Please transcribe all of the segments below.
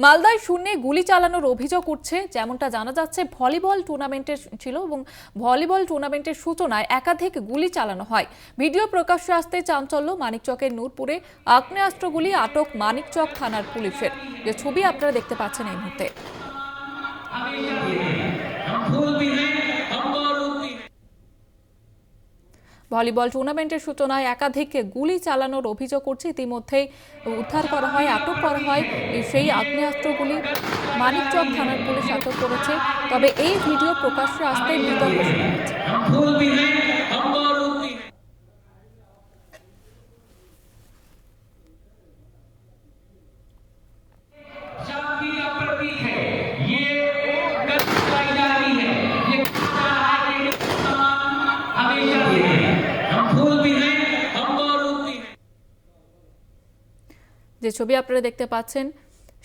মালদায় শূন্যে গুলি চালানোর অভিযোগ উঠছে যেমনটা জানা যাচ্ছে ভলিবল টুর্নামেন্টের ছিল এবং ভলিবল টুর্নামেন্টের সূচনায় একাধিক গুলি চালানো হয় ভিডিও প্রকাশ্যে আসতে চাঞ্চল্য মানিকচকের নূরপুরে আগ্নেয়াস্ত্রগুলি আটক মানিকচক থানার পুলিশের যে ছবি আপনারা দেখতে পাচ্ছেন এই মুহূর্তে ভলিবল টুর্নামেন্টের সূচনায় একাধিক গুলি চালানোর অভিযোগ করছে। ইতিমধ্যেই উদ্ধার করা হয়, আটক করা হয় সেই আগ্নেয়াস্ত্রগুলি মানিকচক থানার পুলিশ আটক করেছে, তবে এই ভিডিও প্রকাশ্যে আসতে বিতর্ক শুরু হয়েছে যে ছবি আপনারা দেখতে পাচ্ছেন,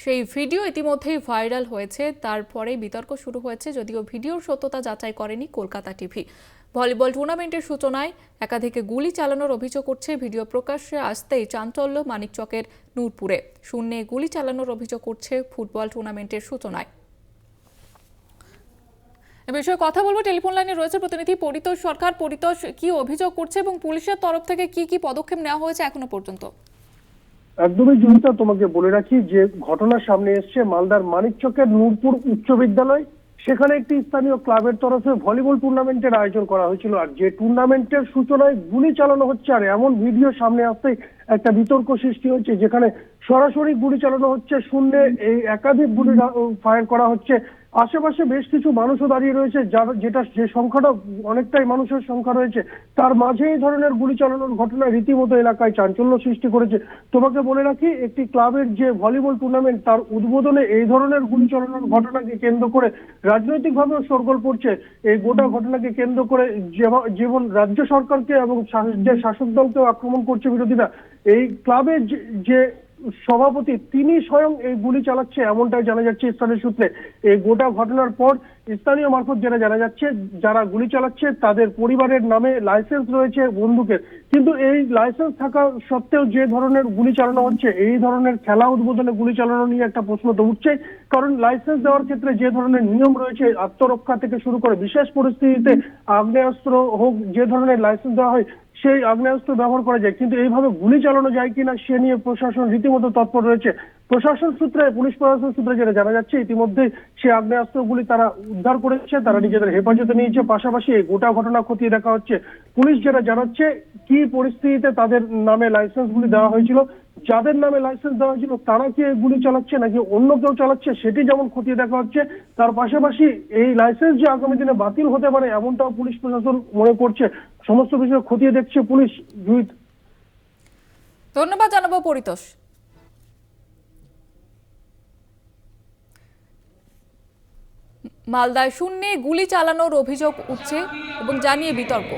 সেই ভিডিও ইতিমধ্যেই ভাইরাল হয়েছে। তারপরে বিতর্ক শুরু হয়েছে, যদিও ভিডিওর সত্যতা যাচাই করেনি কলকাতা টিভি। ভলিবল টুর্নামেন্টের সূচনায় একাধিক গুলি চালানোর অভিযোগ উঠছে ভিডিও প্রকাশ্যে আসতেই চাঞ্চল্য মানিকচকের নূরপুরে। শূন্যে গুলি চালানোর অভিযোগ উঠছে ফুটবল টুর্নামেন্টের সূচনায়। এ বিষয়ে কথা বলব। টেলিফোন লাইনে রয়েছে প্রতিনিধি পরিতোষ সরকার। পরিতোষ, কি অভিযোগ করছে এবং পুলিশের তরফ থেকে কি কি পদক্ষেপ নেওয়া হয়েছে এখনও পর্যন্ত? একদমই জুনিতা, তোমাকে বলে রাখি যে ঘটনা সামনে এসছে মালদার মানিকচকের নূরপুর উচ্চ বিদ্যালয়। সেখানে একটি স্থানীয় ক্লাবের তরফে ভলিবল টুর্নামেন্টের আয়োজন করা হয়েছিল আর যে টুর্নামেন্টের সূচনায় গুলি চালানো হচ্ছে আর এমন ভিডিও সামনে আসতে একটা বিতর্ক সৃষ্টি হচ্ছে যেখানে সরাসরি গুলি চালানো হচ্ছে, শূন্যে এই একাধিক গুলি ফায়ার করা হচ্ছে। আশেপাশে বেশ কিছু মানুষও দাঁড়িয়ে রয়েছে, যার যেটা, যে সংখ্যাটা অনেকটাই মানুষের সংখ্যা রয়েছে, তার মাঝে এই ধরনের গুলি চালানোর ঘটনা রীতিমতো এলাকায় চাঞ্চল্য সৃষ্টি করেছে। তোমাকে বলে রাখি, একটি ক্লাবের যে ভলিবল টুর্নামেন্ট তার উদ্বোধনে এই ধরনের গুলি চালানোর ঘটনাকে কেন্দ্র করে রাজনৈতিকভাবেও সরগোল পড়ছে। এই গোটা ঘটনাকে কেন্দ্র করে যেমন- রাজ্য সরকারকে এবং যে শাসক দলকেও আক্রমণ করছে বিরোধীরা, এই ক্লাবের যে সভাপতি তিনি স্বয়ং এই গুলি চালাচ্ছে এমনটাই জানা যাচ্ছে স্থানীয় সূত্রে। এই গোটা ঘটনার পর স্থানীয় মারফত যেটা জানা যাচ্ছে, যারা গুলি চালাচ্ছে তাদের পরিবারের নামে লাইসেন্স রয়েছে বন্দুকের। কিন্তু এই লাইসেন্স থাকা সত্ত্বেও যে ধরনের গুলি চালানো হচ্ছে, এই ধরনের খেলা উদ্বোধনে গুলি চালানো নিয়ে একটা প্রশ্ন তো উঠছেই কারণ লাইসেন্স দেওয়ার ক্ষেত্রে যে ধরনের নিয়ম রয়েছে, আত্মরক্ষা থেকে শুরু করে বিশেষ পরিস্থিতিতে আগ্নেয়াস্ত্র হোক, যে ধরনের লাইসেন্স দেওয়া হয় সেই আগ্নেয়াস্ত্র ব্যবহার করা যায়, কিন্তু এইভাবে গুলি চালানো যায় কিনা সে নিয়ে প্রশাসন রীতিমতো তৎপর রয়েছে। প্রশাসন সূত্রে, পুলিশ প্রশাসন সূত্রে যেটা জানা যাচ্ছে, ইতিমধ্যে সেই আগ্নেয়াস্ত্রগুলি তারা উদ্ধার করেছে, তারা নিজেদের হেফাজতে নিয়েছে। পাশাপাশি গোটা ঘটনা খতিয়ে দেখা হচ্ছে। পুলিশ যেটা জানাচ্ছে, কি পরিস্থিতিতে তাদের নামে লাইসেন্স গুলি দেওয়া হয়েছিল, যাদের নামে লাইসেন্স দেওয়া হয়েছিল, তারা কি গুলি চালাচ্ছে নাকি অন্য কেউ চালাচ্ছে, সেটি যেমন খতিয়ে দেখা হচ্ছে, তার পাশাপাশি এই লাইসেন্স যে আগামী দিনে বাতিল হতে পারে, এমনটাও পুলিশ প্রশাসন মনে করছে। সমস্ত বিষয় খতিয়ে দেখছে পুলিশ ধন্যবাদ জানাব পরিতোষ। মালদায় শূন্যে গুলি চালানোর অভিযোগ উঠছে এবং জানিয়ে বিতর্ক।